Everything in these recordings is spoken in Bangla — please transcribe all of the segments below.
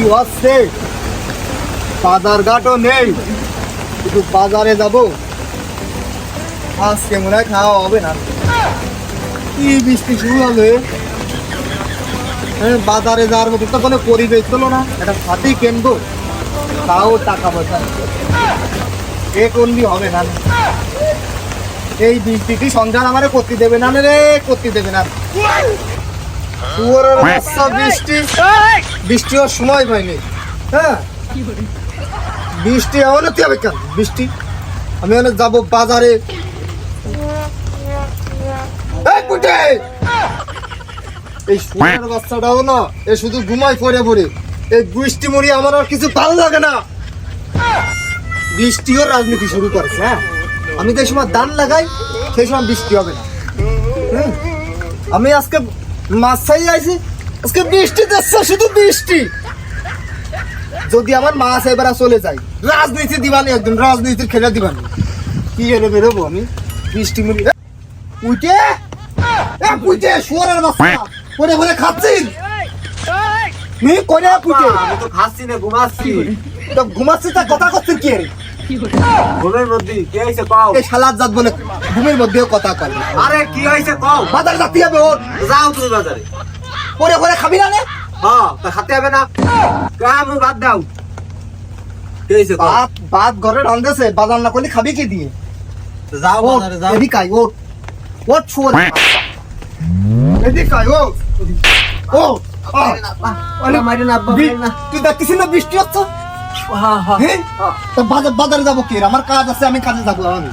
কি হচ্ছে? বাজার ঘাটও নেই। শুধু বাজারে যাব। আজকে মনে হয় খাওয়া হবে না। কি বৃষ্টি শুরু হবে? হ্যাঁ, বাজারে যাওয়ার মতো তো কোনো পরিবেশ ছিল না। এটা হাতেই কেনবো। তাও টাকা পয়সা। এ কোনবি হবে না। এই বৃষ্টিটি সংসার আমারে করতে দেবে না রে করতে দেবে না। শুয়োরের বাচ্চা বৃষ্টি। বৃষ্টি হওয়ার সময় পাইনি হ্যাঁ? বৃষ্টি এমন হতে হবে কেন? বৃষ্টি? আমি অনেক যাব বাজারে। এই পুটে! বাচ্চাটাও না এ শুধু ঘুমাই পড়ে পড়ে। এই বৃষ্টি মরি আমার আর কিছু ভালো লাগে না। বৃষ্টিও রাজনীতি শুরু করেছে হ্যাঁ? আমি যে সময় দান লাগাই সেই সময় বৃষ্টি হবে না। আমি আজকে মাছ চাই আইছি। আজকে বৃষ্টি শুধু বৃষ্টি। যদি আমার মাছ এবার চলে যায় রাজনীতি দিবানি একদম রাজনীতির খেলা দিবানি। কি এনে বেরোবো আমি? বৃষ্টি মুড়ি উঠে উঠে শুয়ারের বাচ্চা করে করে খাচ্ছিস মি করে পুটে আমি তো খাচ্ছি না ঘুমাচ্ছি। তো ঘুমাচ্ছিস তা কথা করছিস কি রে ঘুমের মধ্যে কি হয়েছে কও এই শালার জাত বলে ঘুমের মধ্যেও কথা কয় আরে কি হয়েছে কও? বাজার যাতে হবে ওর। যাও তুমি বাজারে। পরে পরে খাবি না হ্যাঁ তা খাতে হবে না। কাম বাদ দাও। কি ঘরে রান্ধেছে বাজার না করলে খাবি কি দিয়ে? যাও বাজারে যাও। এদিকে আয় ও ও ছোর এদিকে আয় ও ও ওরে। মারি না আব্বা তুই দেখতেছিস না বৃষ্টি হচ্ছে? বাজার বাজারে যাব কি? রে? আমার কাজ আছে আমি কাজে যাব আমি।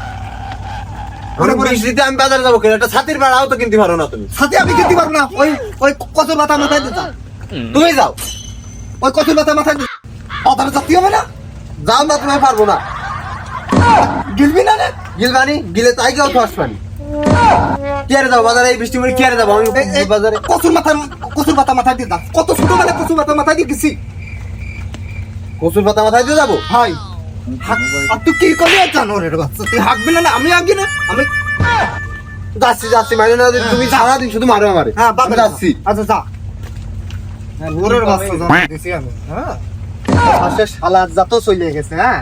আমি বাজারে যাব কেন একটা ছাতির বেড়াও তো কিনতে পারো না তুমি। সাথে আমি খেতে পারব না। ওই ওই কচুর মাথা মাথায় দিতা তুমি যাও। ওই কচুর মাথা মাথায় দিতা বাজারে যাতে হবে না? যাও না তুমি পারব না। গিলবি না রে? গিলবানি গিলে তাই কেউ ফার্স্ট পানি কি আরে বাজারে এই বৃষ্টি মুড়ি কি যাব আমি? বাজারে। কচুর মাথা কচুর মাথা মাথায় দিতা কত ছোটবেলা কচুর মাথা মাথায় দিয়ে গেছি। কচুর পাতা মাথায় দিয়ে যাব? ভাই আর তুই কি করবি আর বাচ্চা তুই হাঁকবি না না আমি না। আমি যাচ্ছি যাচ্ছি মানে না তুমি সারাদিন শুধু মারো আমারে। হ্যাঁ বাবা যাচ্ছি। আচ্ছা যা। হ্যাঁ, ওরের বাচ্চা দিছি আমি। হ্যাঁ। চলে গেছে হ্যাঁ?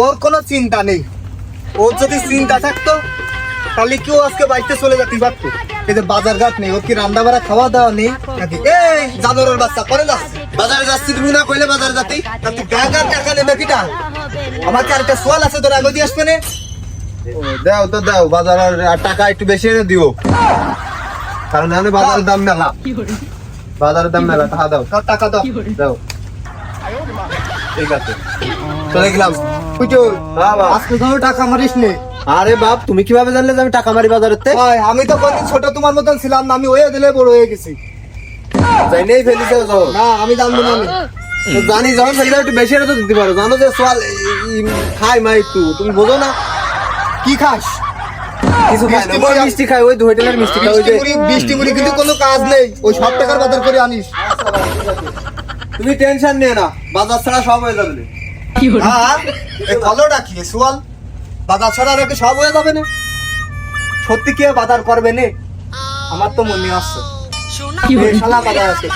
ওর কোনো চিন্তা নেই। ওর যদি চিন্তা থাকতো তাহলে কেউ আজকে বাড়িতে চলে যেতে পারতো। এই যে বাজার ঘাট নেই ওর কি রান্না বাড়া খাওয়া দাওয়া নেই এই বাচ্চা করে যাচ্ছে। বাজারে যাচ্ছি তুমি না কইলে বাজারে যাতে। তা তুই আর টাকা নেবে কিটা আমার কি আরেকটা সোয়াল আছে তোর আগে দিয়ে আসবে না। দাও তো দাও বাজার আর টাকা একটু বেশি এনে দিও। কারণ আমি বাজারের দাম মেলা। বাজারের দাম মেলা টাকা দাও। টাকা দাও। দাও। ঠিক আছে। চলে গেলাম। বুঝছ আজকে ধরো টাকা মারিস নে। আরে বাপ তুমি কীভাবে জানলে আমি টাকা মারি বাজারের তে? আমি তো কোনদিন ছোট তোমার মতন ছিলাম না আমি হয়ে দিলে বড় হয়ে গেছি। যাই ফেলিছে না আমি জানব না আমি। জানি যখন ফেলিছে একটু বেশি তো দিতে পারো। জানো যে সোয়াল খাই মা একটু। তুমি বোঝো না। কি খাস? কিছু খাই না। মিষ্টি ওই মুড়ি- মিষ্টি খাই ওই হোটেলের মিষ্টি খাই ওই যে মুড়ি মুড়ি কিন্তু কোনো কাজ নেই। ওই সব টাকার বাজার করে আনিস। তুমি টেনশন নিয়ে না। বাজার ছাড়া সব হয়ে যাবে। হ্যাঁ কলো ডাকি সোয়াল? বাজার ছাড়া রেখে সব হয়ে যাবে না। সত্যি কে বাজার করবে নে? আমার তো মনে আসছে এই শালা বাজার আছে